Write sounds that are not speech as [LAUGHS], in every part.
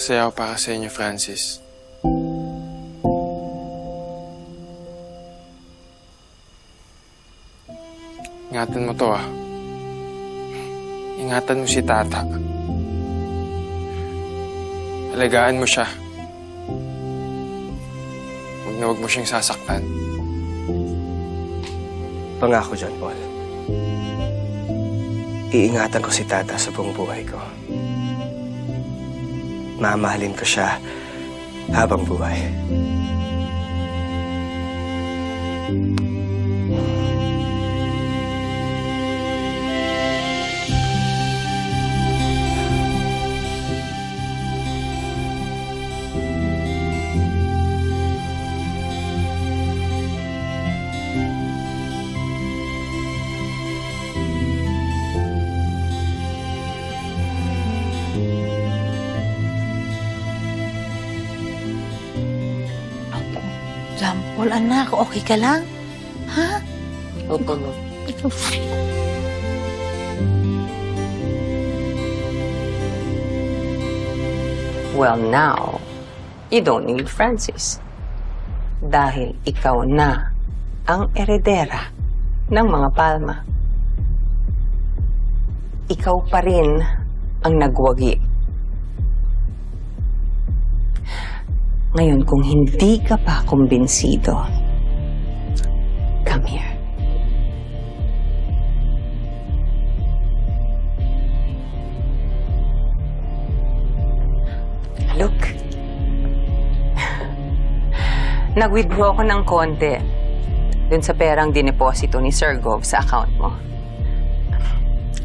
Masaya ako para sa inyo, Francis. Ingatan mo to ah. Ingatan mo si Tata. Alagaan mo siya. Huwag na huwag mo siyang sasaktan. Pangako John Paul. Iingatan ko si Tata sa buong buhay ko. Mamahalin ko siya habang buhay. Jampol, anak, okay ka lang? Ha? Opo, ma'am. Well, now, you don't need Francis. Dahil ikaw na ang eredera ng mga palma. Ikaw pa rin ang nagwagi. Ngayon, kung hindi ka pa kumbinsido, come here. Look. [LAUGHS] Nag-withdraw ko ng konti dun sa perang dineposito ni Sir Gov sa account mo.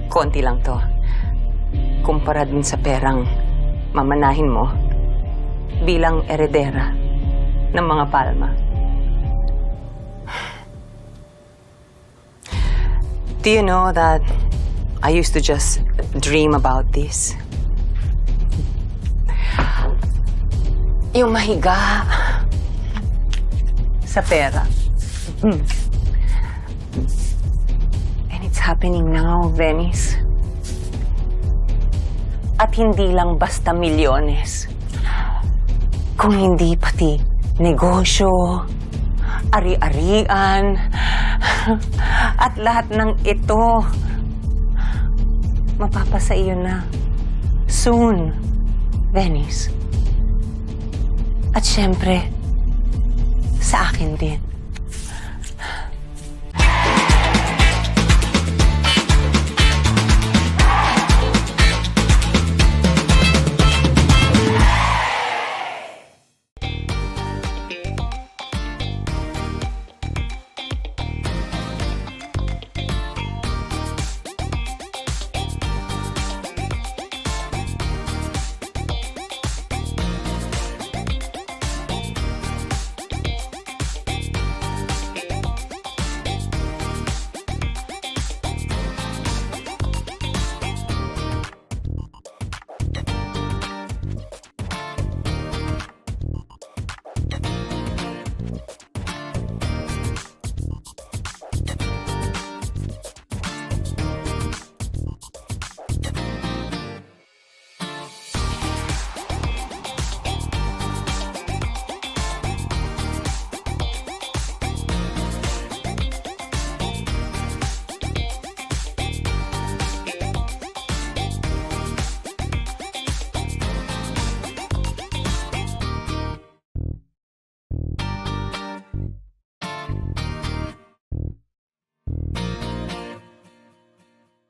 Konti lang to. Kumpara dun sa perang mamanahin mo bilang eredera ng mga palma. Do you know that I used to just dream about this? Yung mahiga sa pera. Hmm. And it's happening now, Venice. At hindi lang basta milyones. Kung hindi pati negosyo, ari-arian, at lahat ng ito, mapapasa iyo na. Soon, Venice. At syempre, sa akin din.